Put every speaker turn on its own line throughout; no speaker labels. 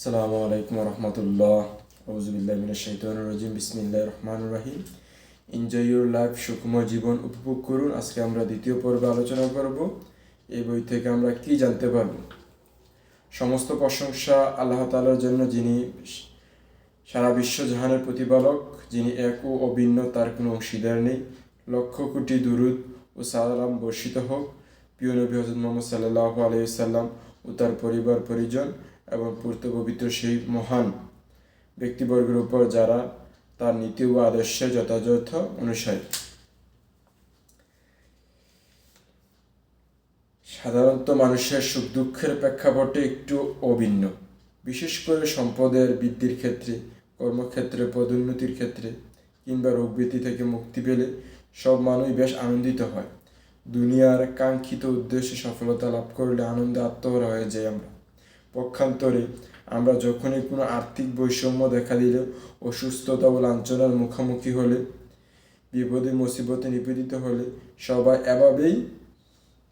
আসসালামু আলাইকুম রহমতুল্লাহ রাজিম বিসমিল্লাহির রহমানির রহিম এনজয় ইউর লাইফ সুখময় জীবন উপভোগ করুন। আজকে আমরা দ্বিতীয় পর্বে আলোচনা করব। এই বই থেকে আমরা কি জানতে পারব? সমস্ত প্রশংসা আল্লাহ তাআলার জন্য, যিনি সারা বিশ্ব জাহানের প্রতিপালক, যিনি এক ও অভিন্ন, তার কোনো অংশীদার নেই। লক্ষ কোটি দুরুদ ও সালাম বর্ষিত হোক। প্রিয় নবী হজরত মোহাম্মদ সাল্লাহ আলাইসাল্লাম ও তার পরিবার পরিজন এবং পূর্ত পবিত্র সেই মহান ব্যক্তিবর্গের উপর যারা তার নীতি ও আদর্শে যথাযথ অনুসারী। সাধারণত মানুষের সুখ দুঃখের প্রেক্ষাপটে একটু অভিন্ন। বিশেষ করে সম্পদের বৃদ্ধির ক্ষেত্রে, কর্মক্ষেত্রে, পদোন্নতির ক্ষেত্রে কিংবা রোগ ব্যাধি থেকে মুক্তি পেলে সব মানুষ বেশ আনন্দিত হয়। দুনিয়ার কাঙ্ক্ষিত উদ্দেশ্যে সফলতা লাভ করলে আনন্দে আত্মহরা হয়ে যাই আমরা। পক্ষান্তরে আমরা যখনই কোনো আর্থিক বৈষম্য দেখা দিলে অসুস্থতা ও লাঞ্ছনার মুখোমুখি হলে, বিপদে মুসিবতে নিবেদিত হলে সবাই এভাবেই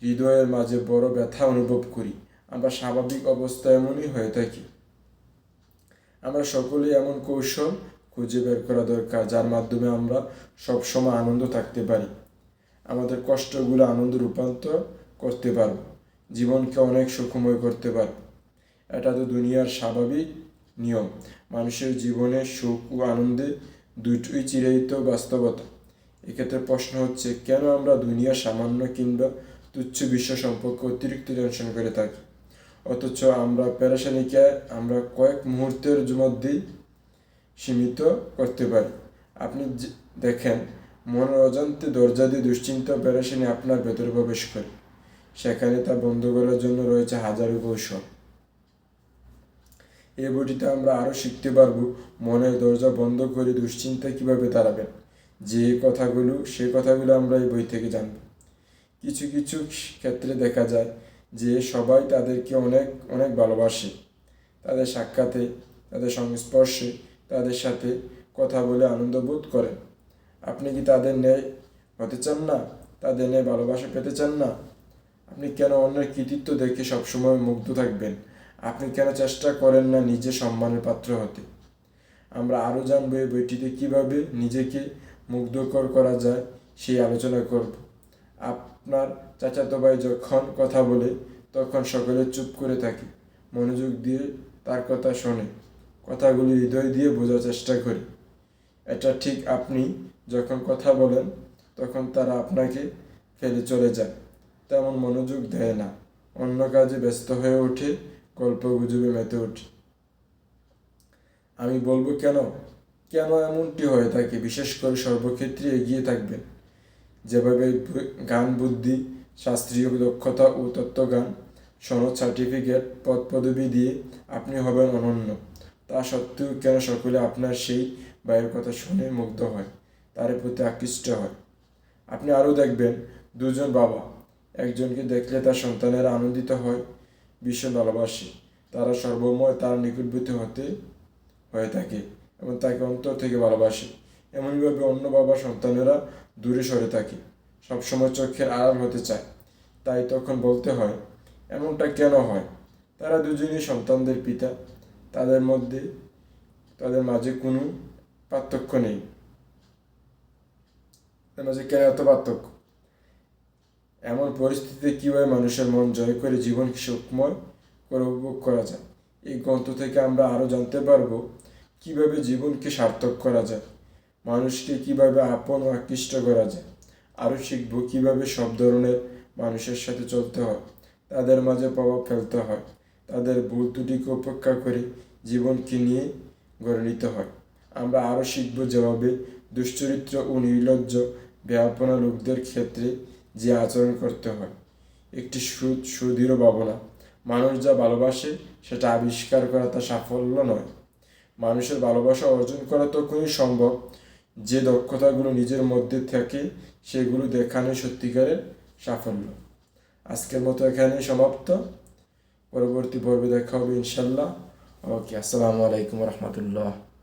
হৃদয়ের মাঝে বড় ব্যথা অনুভব করি। আমরা স্বাভাবিক অবস্থা এমনই হয়ে থাকি। আমরা সকলেই এমন কৌশল খুঁজে বের করা দরকার, যার মাধ্যমে আমরা সবসময় আনন্দ থাকতে পারি। আমাদের কষ্টগুলো আনন্দ রূপান্তর করতে পারব। জীবনকে অনেক সুখময় করতে পারব। এটা তো দুনিয়ার স্বাভাবিক নিয়ম। মানুষের জীবনে সুখ ও আনন্দে দুটোই চিরায়িত বাস্তবতা। এক্ষেত্রে প্রশ্ন হচ্ছে, কেন আমরা দুনিয়ার সামান্য কিংবা তুচ্ছ বিশ্ব সম্পর্কে অতিরিক্ত টেনশন করে থাকি? অথচ আমরা প্যারাসানিকে আমরা কয়েক মুহূর্তের মধ্যেই সীমিত করতে পারি। আপনি দেখেন মনের অজান্তে দরজা দিয়ে দুশ্চিন্তা প্যারাসানি আপনার ভেতরে প্রবেশ করে। সেখানে তা বন্ধ করার জন্য রয়েছে হাজারো কৌশল। এই বইটিতে আমরা আরও শিখতে পারব। মনের দরজা বন্ধ করে দুশ্চিন্তা কীভাবে দাঁড়াবেন? যে কথাগুলো, সে কথাগুলো আমরা এই বই থেকে জানব। কিছু কিছু ক্ষেত্রে দেখা যায় যে সবাই তাদেরকে অনেক অনেক ভালোবাসে। তাদের সাক্ষাতে, তাদের সংস্পর্শে, তাদের সাথে কথা বলে আনন্দ বোধ করেন। আপনি কি তাদের ন্যায় হতে চান না? তাদের ন্যায় ভালোবাসা পেতে চান না? আপনি কেন অন্যের কৃতিত্ব দেখে সবসময় মুগ্ধ থাকবেন? আপনি কেন চেষ্টা করেন না নিজে সম্মানের পাত্র হতে? আমরা আরও জানব এই বইটিতে কীভাবে নিজেকে মুগ্ধকর করা যায় সেই আলোচনা করব। আপনার চাচাতো ভাই যখন কথা বলে, তখন সকলে চুপ করে থাকে, মনোযোগ দিয়ে তার কথা শোনে, কথাগুলি হৃদয় দিয়ে বোঝার চেষ্টা করি। এটা ঠিক আপনি যখন কথা বলেন, তখন তারা আপনাকে ফেলে চলে যায়, তেমন মনোযোগ দেয় না, অন্য কাজে ব্যস্ত হয়ে ওঠে গল্প গুজবে মেতে ওঠে আমি বলব কেন? কেন এমনটি হয়ে থাকে বিশেষ করে সর্বক্ষেত্রে এগিয়ে থাকবেন। যেভাবে গান, বুদ্ধি, শাস্ত্রীয় দক্ষতা ও তত্ত্বগান, সনদ, সার্টিফিকেট, পদ, পদবি দিয়ে আপনি হবেন অনন্য। তা সত্ত্বেও কেন সকলে আপনার সেই ভাইয়ের কথা শুনে মুগ্ধ হয়? তার প্রতি আকৃষ্ট হয়। আপনি আরও দেখবেন, দুজন বাবা, একজনকে দেখলে তার সন্তানেরা আনন্দিত হয় ভীষণ ভালোবাসে। তারা সর্বময়, তার নিকটবর্তী হতে হয়ে থাকে এবং তাকে অন্তর থেকে ভালোবাসে। এমনইভাবে অন্য বাবা সন্তানেরা দূরে সরে থাকে, সবসময় চোখের আড়াল হতে চায়। তাই তখন বলতে হয়, এমনটা কেন হয়? তারা দুজনই সন্তানদের পিতা। তাদের মধ্যে, তাদের মাঝে কোনো পার্থক্য নেই। তাদের মাঝে কেন এত পার্থক্য? এমন পরিস্থিতিতে কীভাবে মানুষের মন জয় করে জীবন সুখময় করে উপভোগ করা যায়? এই গ্রন্থ থেকে আমরা আরও জানতে পারব কীভাবে জীবনকে সার্থক করা যায়, মানুষকে কীভাবে আপন ও আকৃষ্ট করা যায়, আরও শিখব কীভাবে সব ধরনের মানুষের সাথে চলতে হয়, তাদের মাঝে প্রভাব ফেলতে হয়, তাদের ভুল ত্রুটিকে উপেক্ষা করে জীবনকে নিয়ে গড়ে নিতে হয়। আমরা আরও শিখব যেভাবে দুশ্চরিত্র ও নির্লজ্জ ব্যাপনা লোকদের ক্ষেত্রে যে আচরণ করতে হয়। একটি সুদ সুদৃঢ় ভাবনা। মানুষ যা ভালোবাসে, সেটা আবিষ্কার করা তার সাফল্য নয়। মানুষের ভালোবাসা অর্জন করা তখনই সম্ভব যে দক্ষতাগুলো নিজের মধ্যে থাকে, সেগুলো দেখানো সত্যিকারের সাফল্য। আজকের মতো এখানেই সমাপ্ত। পরবর্তী পর্বে দেখা হবে ইনশাল্লাহ ওকে, আসসালামু আলাইকুম রহমতুল্লাহ।